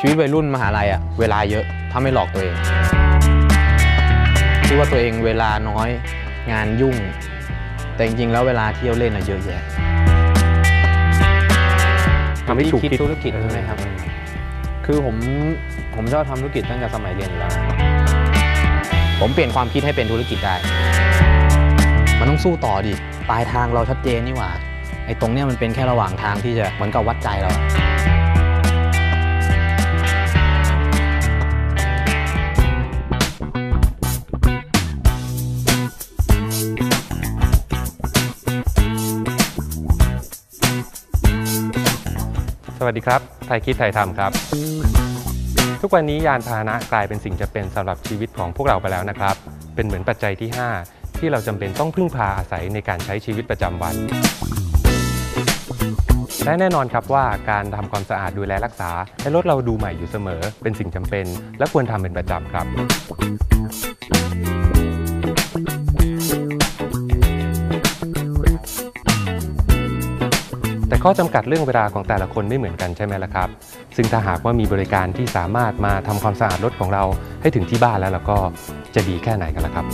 ชีวิตวัยรุ่นมหาลัยอะเวลาเยอะถ้าไม่หลอกตัวเองคิดว่าตัวเองเวลาน้อยงานยุ่ง แต่จริงๆแล้วเวลาเที่ยวเล่นอะเยอะแยะทำให้ถูกคิดคิดธุรกิจใช่ไหมครับ คือผมผมชอบทำธุรกิจตั้งแต่สมัยเรียนอยู่แล้ว ผมเปลี่ยนความคิดให้เป็นธุรกิจได้ มันต้องสู้ต่อดิ ปลายทางเราชัดเจนนี่หว่า ไอ้ตรงเนี้ยมันเป็นแค่ระหว่างทางที่จะเหมือนกับวัดใจเรา สวัสดีครับ ไทยคิดไทยทำครับ ทุกวันนี้ยานพาหนะกลายเป็นสิ่งจำเป็นสำหรับชีวิตของพวกเราไปแล้วนะครับ เป็นเหมือนปัจจัยที่ 5 ที่เราจำเป็นต้องพึ่งพาอาศัยในการใช้ชีวิตประจำวัน และแน่นอนครับว่าการทำความสะอาดดูแลรักษา ให้รถเราดูใหม่อยู่เสมอ เป็นสิ่งจำเป็น และควรทำเป็นประจำครับ ข้อจำกัดเรื่องเวลาของแต่ละคนไม่เหมือนกันใช่ไหมล่ะครับ ซึ่งถ้าหากว่ามีบริการที่สามารถมาทำความสะอาดรถของเราให้ถึงที่บ้านแล้วแล้วก็จะดีแค่ไหนกันล่ะครับ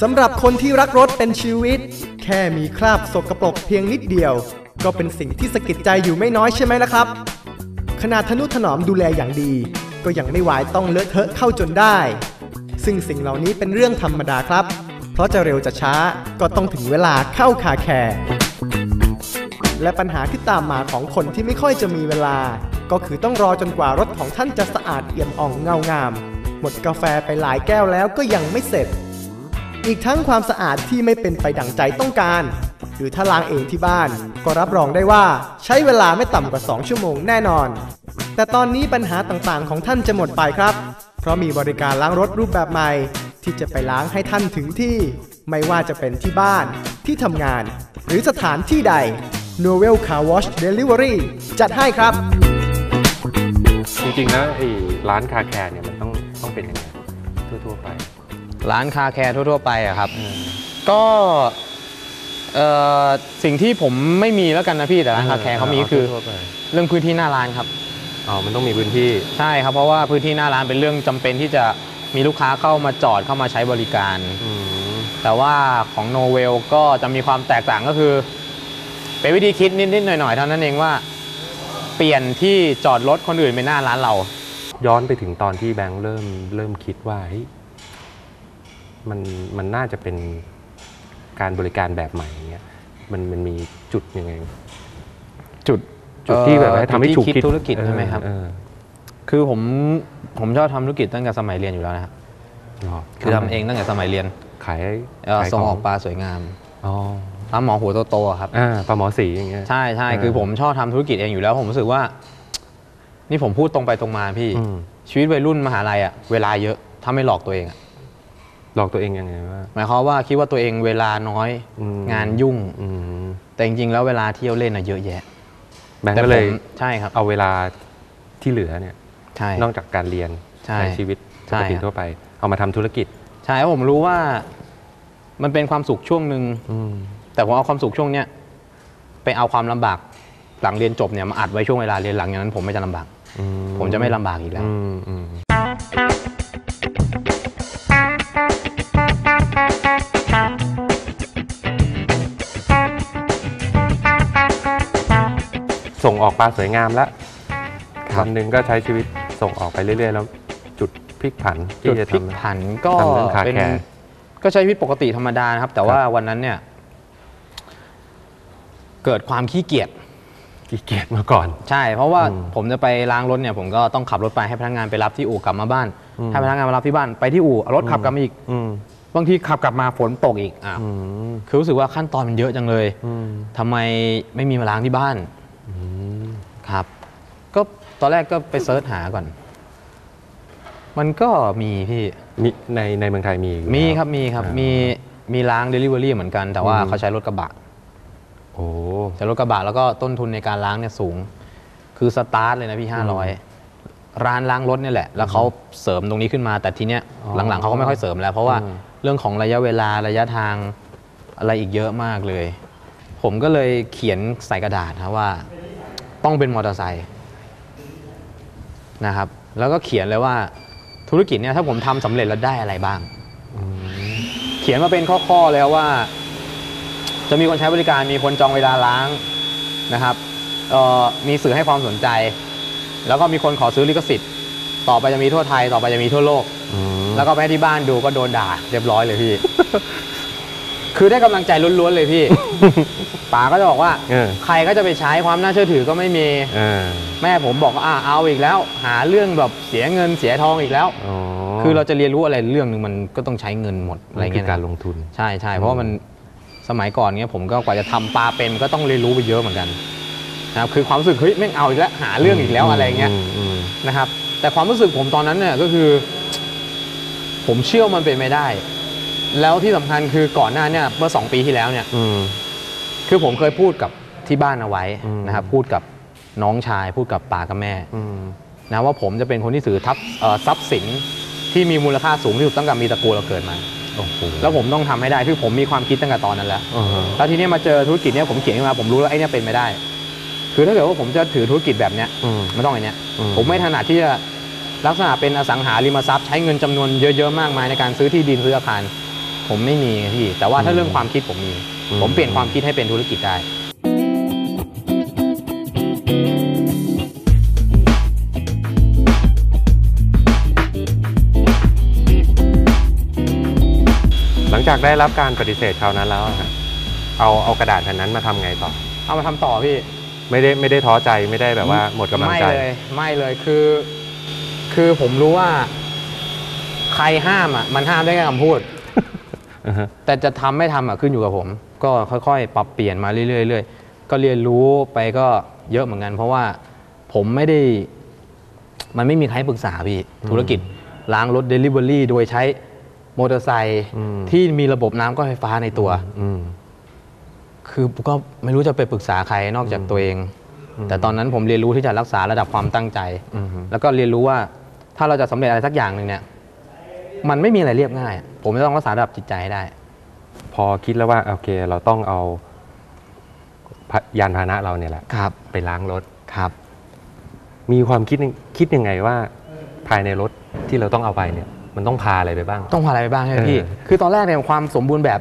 สำหรับคนที่รักรถเป็นชีวิต แค่มีคราบสกปรกเพียงนิดเดียว ก็เป็นสิ่งที่สะกิดใจอยู่ไม่น้อยใช่ไหมล่ะครับ ขนาดทนุถนอมดูแลอย่างดี ก็ยังไม่ไหวต้องเลอะเทอะเข้าจนได้ ซึ่งสิ่งเหล่านี้เป็นเรื่องธรรมดาครับ เพราะจะเร็วจะช้าก็ต้องถึงเวลาเข้าคาแคร์และปัญหาที่ตามมาของคนที่ไม่ค่อยจะมีเวลา ก็คือต้องรอจนกว่ารถของท่านจะสะอาดเอี่ยมอ่องเงางาม หมดกาแฟไปหลายแก้วแล้วก็ยังไม่เสร็จ อีกทั้งความสะอาดที่ไม่เป็นไปดั่งใจต้องการ หรือถ้าล้างเองที่บ้าน ก็รับรองได้ว่าใช้เวลาไม่ต่ำกว่า 2 ชั่วโมงแน่นอน แต่ตอนนี้ปัญหาต่างๆ ของท่านจะหมดไปครับ เพราะมีบริการล้างรถรูปแบบใหม่ ที่จะไปล้างให้ท่านถึงที่ ไม่ว่าจะเป็นที่บ้าน ที่ทำงาน หรือสถานที่ใด Novel Car Wash Delivery จัดให้ครับ จริงๆแล้วไอ้ร้านคาแคร์เนี่ยมันต้องต้องเป็นยังไงทั่วๆไป ร้านคาแคร์ทั่ว ๆ ไปอะครับ ก็เอ่อสิ่งที่ผมไม่มีแล้วกันนะพี่แต่ร้านคาแคร์เขามีก็คือ ทั่วๆไป เรื่องพื้นที่หน้าร้านครับ อ๋อ มันต้องมีพื้นที่ ใช่ครับเพราะว่าพื้นที่หน้าร้านเป็นเรื่องจำเป็นที่จะ มีลูกค้าเข้ามาจอดเข้ามาใช้บริการอืมแต่ว่าของโนเวลก็จะมีความแตกต่างก็คือ เป็นวิธีคิดนิดๆหน่อยๆเท่านั้นเองว่า เปลี่ยนที่จอดรถคนอื่นเป็นหน้าร้านเรา ย้อนไปถึงตอนที่แบงค์เริ่มเริ่มคิดว่าเฮ้ยมันมันน่าจะเป็นการบริการแบบใหม่อย่างเงี้ยมันมันมีจุดยังไง จุดจุดที่แบบว่าทำให้จุดฉุกคิดคิดธุรกิจใช่ไหมครับเออคือผม ผมชอบทำธุรกิจตั้งแต่สมัยเรียนอยู่แล้วนะครับเออคือทำเองตั้งแต่สมัยเรียนขายเอ่อขายส่งขออกปลาสวยงามอ๋อปลาหมอหัวโตๆอะครับอ่าปลาหมอสีอย่างเงี้ยใช่ใช่เออคือผมชอบทำธุรกิจเองอยู่แล้ว ผมรู้สึกว่า นี่ผมพูดตรงไปตรงมาพี่อืมชีวิตวัยรุ่นมหาลัยอะเวลาเยอะถ้าไม่หลอกตัวเองอะหลอกตัวเองยังไงว่าหมายความว่าคิดว่าตัวเองเวลาน้อยอืมงานยุ่งอืมแต่จริงๆแล้วเวลาเที่ยวเล่นอะเยอะแยะแบงค์แต่ก็เลยผมใช่ครับ เอาเวลาที่เหลือเนี่ย ใช่นอกจากการเรียนใช่ชีวิตปใช่กติครับทั่วไป เอามาทำธุรกิจ ใช่เพราะผมรู้ว่ามันเป็นความสุขช่วงหนึ่งอืมแต่ผมเอาความสุขช่วงเนี้ยไปเอาความลำบากหลังเรียนจบเนี่ยมาอัดไว้ช่วงเวลาเรียนหลังอย่างนั้นผมไม่จะลำบากอืผมจะไม่ลำบากอีกแล้วอืมอืมส่งออกปลาสวยงามแล้วครับวันหนึ่งก็ใช้ชีวิต ส่งออกไปเรื่อยๆ แล้วจุดพลิกผันจุที่ดจะพลิกทำ ผันก็ทำเรื่องคาเป็นแคร์ก็ใช้ชีวิตปกติธรรมดานะครับ แต่ว่าวันนั้นเนี่ย เกิดความขี้เกียจ ขี้เกียจมาก่อน ใช่ เพราะว่าอืมผมจะไปล้างรถเนี่ย ผมก็ต้องขับรถไปให้พนักงานไปรับที่อู่กลับมาบ้าน อืม ให้พนักงานมารับที่บ้านไปที่อู่เอารถขับกลับมาอีก อืมบางทีขับกลับมาฝนตกอีกอะอืมคือรู้สึกว่าขั้นตอนมันเยอะจังเลยอืมทำไมไม่มีมาล้างที่บ้านอืมครับ ก็ตอนแรกก็ไปเซิร์ชหาก่อน มันก็มีพี่ มีในในเมืองไทยมีอยู่มีแล้ว ครับมีครับอ่ามี มีมีล้าง Delivery เหมือนกัน แต่ว่าอืมเขาใช้รถกระบะโอ้ใช้รถกระบะแล้วก็ต้นทุนในการล้างเนี่ยสูง คือสตาร์ทเลยนะพี่500 ร้านล้างรถเนี่ยแหละ แล้วเขาเสริมตรงนี้ขึ้นมาแต่ทีเนี้ยอ๋อหลังๆเขาก็ไม่ค่อยเสริมแล้ว เพราะว่าอืมเรื่องของระยะเวลาระยะทางอะไรอีกเยอะมากเลย ผมก็เลยเขียนใส่กระดาษนะว่า ต้องเป็นมอเตอร์ไซค์นะครับ แล้วก็เขียนเลยว่า ธุรกิจเนี่ยถ้าผมทำสำเร็จแล้วได้อะไรบ้างเขียนมาเป็นข้อๆแล้วว่า จะมีคนใช้บริการมีคนจองเวลาล้างนะครับเอ่อมีสื่อให้ความสนใจ แล้วก็มีคนขอซื้อลิขสิทธิ์ ต่อไปจะมีทั่วไทย ต่อไปจะมีทั่วโลก แล้วก็ไปให้ที่บ้านดูก็โดนด่า เรียบร้อยเลยพี่ คือได้กำลังใจล้วนๆเลยพี่ ป๋าก็จะบอกว่าเออ ใครก็จะไปใช้ความน่าเชื่อถือก็ไม่มีเออแม่ผมบอกว่าอ่าเอาอีกแล้ว หาเรื่องแบบเสียเงินเสียทองอีกแล้ว อ๋อคือเราจะเรียนรู้อะไรเรื่องหนึ่งมันก็ต้องใช้เงินหมดอะไรมันคืเงี้อยการนะลงทุน ใช่ใช่เพราะว่ามันสมัยก่อนเงี้ยผมก็กว่าจะทำปลาเป็นก็ต้องเรียนรู้ไปเยอะเหมือนกันนะครับคือความรู้สึกเฮ้ยแม่งเอาอีกแล้วหาเรื่องอีกแล้วอะไรเงี้ยมอืมนะครับแต่ความรู้สึกผมตอนนั้นเนี่ยก็คือ ผมเชื่อว่ามันเป็นไม่ได้ แล้วที่สำคัญคือก่อนหน้าเนี่ยเมื่อสองปีที่แล้วเนี่ย อืม คือผมเคยพูดกับที่บ้านเอาไว้อืม นะครับพูดกับน้องชาย พูดกับป่ากับแม่ อืม นะว่าผมจะเป็นคนที่ถือทับเอ่อทรัพย์สินที่มีมูลค่าสูงที่สุดตั้งแต่มีตระกูลเราเกิดมา โอ้โหแล้วผมต้องทำให้ได้คือผมมีความคิดตั้งแต่ตอนนั้นแล้วอ่าฮะแล้วทีเนี้ยมาเจอธุรกิจเนี้ยผมเขียนขึ้นมาผมรู้แล้วไอ้เนี่ยเป็นไม่ได้ คือถ้าเกิดว่าผมจะถือธุรกิจแบบเนี้ยอืม มันต้องไอ้เนี้ยอืม ผมไม่ถนัดที่จะลักษณะเป็นอสังหาริมทรัพย์ใช้เงินจำนวนเยอะๆมากมายในการซื้อที่ดินซื้ออาคาร ผมไม่มีไงพี่ แต่ว่าถ้าเรื่องความคิดผมมี ผมเปลี่ยนความคิดให้เป็นธุรกิจได้ หลังจากได้รับการปฏิเสธคราวนั้นแล้วอะฮะเอาเอากระดาษแผ่นนั้นมาทำไงต่อ เอามาทำต่อพี่ ไม่ได้ไม่ได้ท้อใจไม่ได้แบบว่าหมดกำลังไม่ใจเลยไม่เลยคือ คือผมรู้ว่า ใครห้ามอะมันห้ามได้แค่คำพูดอือฮะ แต่จะทำไม่ทำอะขึ้นอยู่กับผม ก็ค่อยๆ ปรับเปลี่ยนมาเรื่อยๆเรื่อยๆก็เรียนรู้ไปก็เยอะเหมือนกัน เพราะว่าผมไม่ได้ มันไม่มีใครปรึกษาพี่ธุรกิจล้างรถเดลิเวอรี่โดยใช้มอเตอร์ไซค์อืมที่มีระบบน้ำก็ไฟฟ้าในตัวอืมคือก็ไม่รู้จะไปปรึกษาใครนอกจากตัวเองอืมแต่ตอนนั้นผมเรียนรู้ที่จะรักษาระดับความตั้งใจอืมแล้วก็เรียนรู้ว่าถ้าเราจะสำเร็จอะไรสักอย่างหนึ่งเนี่ย มันไม่มีอะไรเรียบง่ายอะผมจะต้องรักษาระดับจิตใจให้ได้ พอคิดแล้วว่าโอเค เราต้องเอาพะยานพาหนะเราเนี่ยแหละครับ ไปล้างรถ ครับ มีความคิดคิดยังไงว่าภายในรถที่เราต้องเอาไปเนี่ย มันต้องพาอะไรไปบ้าง ต้องพาอะไรไปบ้างใช่ไหมพี่เออคือตอนแรกเนี่ยความสมบูรณ์แบบ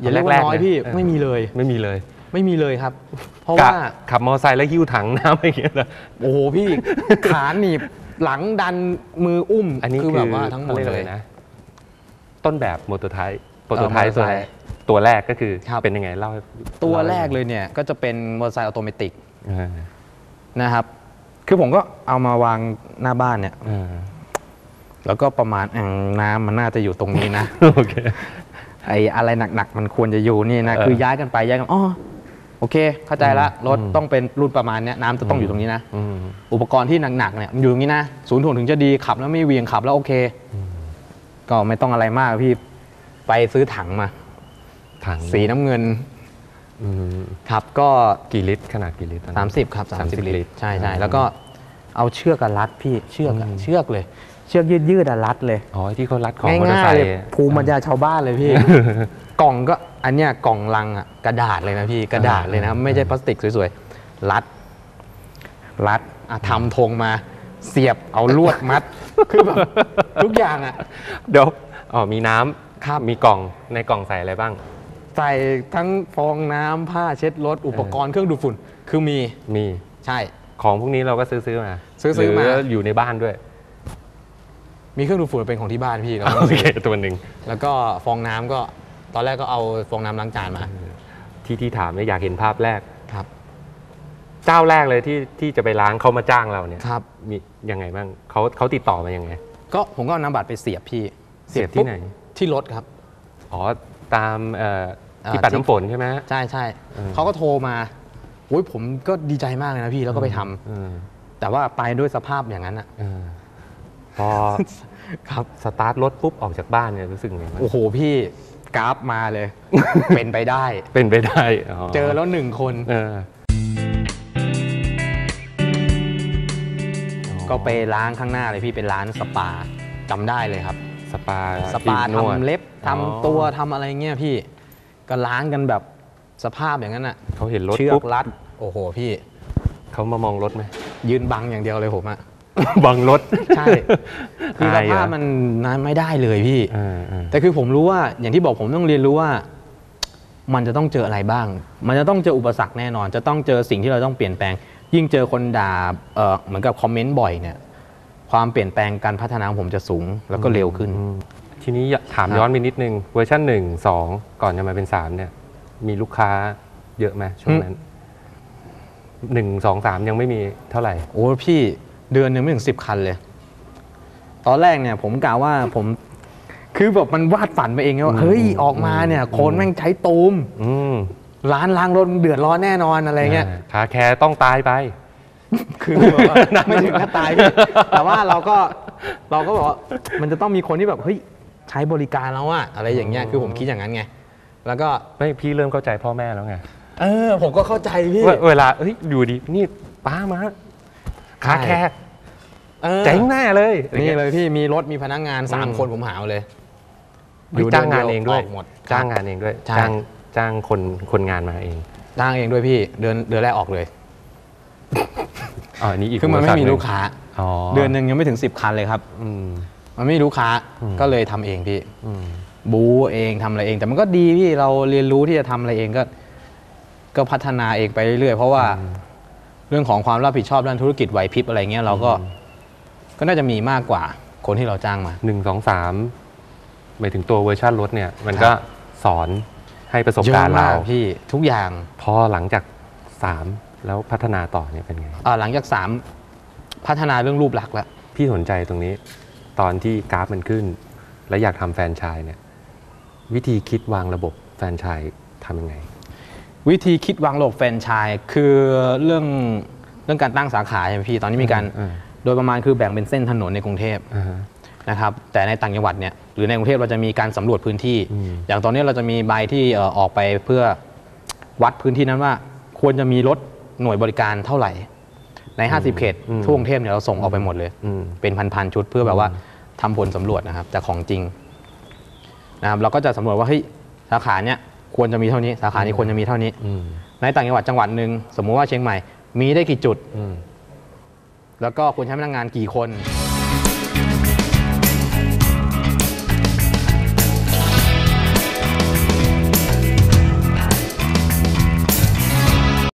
อย่าเรียกว่าแรกๆน้อยนะพี่เออ ไม่มีเลย ไม่มีเลยไม่มีเลยครับ เพราะกะว่า ขับมอเตอร์ไซค์แล้วหิ้วถังน้ำอะไรอย่างเงี้ยเหรอโอ้โหพี่ ขาหนีบ หลังดันมืออุ้มอันนี้คือคือแบบว่าทั้งหมดขารีกเลอะยไรนะ ต้นแบบโมโตไทป์โปรโตเออไทป์ตัว motorcycle ตัวแรกก็คือครับเป็นยังไงเล่าให้ตัวแรกล่าให้เลยเนี่ยก็จะเป็นมอเตอร์ไซค์ออโตเมติกเออนะครับ คือผมก็เอามาวางหน้าบ้านเนี่ยเออแล้วก็ประมาณอ่างน้ำมันน่าจะอยู่ตรงนี้นะโอเคไอ้อะไรหนักๆมันควรจะอยู่นี่นะเออคือย้ายกันไปย้ายกันอ๋อ โอเค เข้าใจละอืมรถอืมต้องเป็นรุ่นประมาณเนี้ยน้ำจะต้องอยู่ตรงนี้นะอืมอุปกรณ์ที่หนักๆเนี่ยมันอยู่ตรงนี้นะศูนย์ถ่วงถึงจะดีขับแล้วไม่เหวียงขับแล้วโอเค ก็ไม่ต้องอะไรมากพี่ไปซื้อถังมาถังสีน้ำเงินอืมครับก็กี่ลิตรขนาดกี่ลิตรตอนนั้น30ครับ30 30ลิลิตตรรใช่ใช่อืมแล้วก็เอาเชือกอะรัดพี่เชือกอะอืมเชือกเลย เชือกยืดยืดๆอะรัดเลยอ๋อที่เขารัดของมอเตอร์ง่าไซยๆเลยค์ภูมิปัญญาชาวบ้านเลยพี่ กล่องก็ อันเนี้ยกล่องลังอะกระดาษเลยนะพี่กระดาษเลยนะอ่าไม่ใช่พลาสติกสวยๆรัด รัดอะทำธงมา เสียบเอาลวดมัด คือแบบทุกอย่างอะเดี๋ยวอ๋อมีน้ำครับมีกล่องในกล่องใส่อะไรบ้าง ใส่ทั้งฟองน้ำผ้าเช็ดรถอุปกรณ์เครื่องดูดฝุ่น คือมีมีใช่ ของพวกนี้เราก็ซื้อซื้อมาซื้อซื้อมา หรือยู่ในบ้านด้วยมีเครื่องดูดฝุ่นเป็นของที่บ้านพี่เราโอเคตัวหนึ่ง แล้วก็ฟองน้ำก็ ตอนแรกก็เอาฟองน้ำล้างจานมาที่ที่ถามเนี่ยอยากเห็นภาพแรกครับ เจ้าแรกเลยที่ที่จะไปล้างเขามาจ้างเราเนี่ยครับ มียังไงบ้างเขาเขาติดต่อมายังไง ก็ผมก็เอาน้ำบัตรไปเสียบพี่เสียบที่ไหนปุ๊ที่รถครับ อ๋อตามเอ่ออ่าที่ปัดที่น้ำฝนใช่ไหม ใช่ใช่เออ เขาก็โทรมาโอ้ยผมก็ดีใจมากเลยนะพี่แล้วก็ไปทำเออแต่ว่าไปด้วยสภาพอย่างนั้นอะเออพอ ครับ สตาร์ทรถปุ๊บออกจากบ้านเนี่ยรู้สึกไงบ้างโอ้โหพี่ กราฟมาเลย เป็นไปได้ เป็นไปได้เจอแล้วหนึ่งคนเออก็ไปล้างข้างหน้าเลยพี่เป็นร้านสปาจำได้เลยครับ สปาสปาที่นวดทำเล็บอ๋อทำตัวทำอะไรเงี้ยพี่ก็ล้างกันแบบสภาพอย่างนั้นอะเขาเห็นรถเชือปุ๊กบรัด โอ้โหพี่เขามามองรถไหมยืนบังอย่างเดียวเลยผมอะ บังรถใช่คือสอายเหรอภาพมันนั้นไม่ได้เลยพี่เออเออแต่คือผมรู้ว่าอย่างที่บอกผมต้องเรียนรู้ว่า มันจะต้องเจออะไรบ้าง มันจะต้องเจออุปสรรคแน่นอน จะต้องเจอสิ่งที่เราต้องเปลี่ยนแปลง ยิ่งเจอคนด่าเอ่อเหมือนกับคอมเมนต์บ่อยเนี่ยความเปลี่ยนแปลงการพัฒนาของผมจะสูงแล้วก็เร็วขึ้นอืมทีนี้อยากถามครับย้อนไปนิดนึงเวอร์ชันหนึ่งสองก่อนจะมาเป็นสามเนี่ย มีลูกค้าเยอะไหมช่วงนั้นหนึ่งสองสามยังไม่มีเท่าไหร่ โอ้พี่ เดือนหนึงไม่ถึงสิบคันเลย ตอนแรกเนี่ยผมกล่าวว่าผมคือแบบมันวาดฝันไปเองไงว่าอืมเฮ้ยออกมาเนี่ยโคนแม่งใช้ตูมอืมร้านล้างรถเดือดร้อนแน่นอนอะไรเงี้ยคาแคร์ต้องตายไป คือแบบว่าไม่ถึงกับตายพี่แต่ว่าเราก็เราก็บอกว่ามันจะต้องมีคนที่แบบเฮ้ยใช้บริการแล้วอะอะไรอย่างเงี้ยคือผมคิดอย่างนั้นไง แล้วก็ไม่พี่เริ่มเข้าใจพ่อแม่แล้วไงเออผมก็เข้าใจพี่ว่าเวลาเอ้ยอยู่ดีนี่ป้ามาคาแคร์ เออเจ๋งแน่เลยนี่เลยพี่มีรถมีพนักงานสามอืมคนผมหาเลยเฮ้ยจ้างงานเองด้วยออกหมดจ้างงานเองด้วยใช่จ้างจ้างคนคนงานมาเองจ้างเองด้วยพี่เดือนเดือนแรกออกเลยอ๋ออันนี้อีกคือมันบริไม่ษัทมีหงลูกค้าอ๋อเดือนหนึ่งยังไม่ถึง10คันเลยครับอืมมันไม่มีลูกค้าอืมก็เลยทำเองพี่อืมบูเองทำอะไรเอง แต่มันก็ดีพี่เราเรียนรู้ที่จะทำอะไรเองก็ ก็พัฒนาเองไปเรื่อยๆเพราะว่า เรื่องของความรับผิดชอบด้านธุรกิจไหวพริบอะไรเงี้ยเราก็ ก็น่าจะมีมากกว่าคนที่เราจ้างมาหนึ่งสองสามหมายถึงตัวเวอร์ชันรถเนี่ย มันก็สอนให้ประสบการณ์เยอะเรามากพี่ทุกอย่างพอหลังจากสามแล้วพัฒนาต่อเนี่ยเป็นไงอ่าหลังจากสามพัฒนาเรื่องรูปลักษณ์แล้วพี่สนใจตรงนี้ ตอนที่กราฟมันขึ้น และอยากทำแฟรนไชส์เนี่ยวิธีคิดวางระบบแฟรนไชส์ทำยังไง วิธีคิดวางระบบแฟรนไชส์คือเรื่องเรื่องการตั้งสาขาใช่ไหมพี่ ตอนนี้มีการอืม โดยประมาณคือแบ่งเป็นเส้นถนนในกรุงเทพอ่าฮะนะครับแต่ในต่างจังหวัดเนี่ยหรือในกรุงเทพเราจะมีการสำรวจพื้นที่อืมอย่างตอนนี้เราจะมีใบที่เอ่อออกไปเพื่อวัดพื้นที่นั้นว่า ควรจะมีรถหน่วยบริการเท่าไหร่ ใน 50 เขตทั่วกรุงเทพเนี่ยเราส่งออกไปหมดเลยอืมเป็นพันๆชุดเพื่อแบบว่าทำผลสำรวจนะครับจากของจริงนะครับเราก็จะสำรวจว่าเฮ้ยสาขาเนี่ยควรจะมีเท่านี้ สาขานี้ควรจะมีเท่านี้อืมในต่างจังหวัดจังหวัดหนึ่งสมมุติว่าเชียงใหม่มีได้กี่จุดอืม แล้วก็ควรใช้พนักงานกี่คน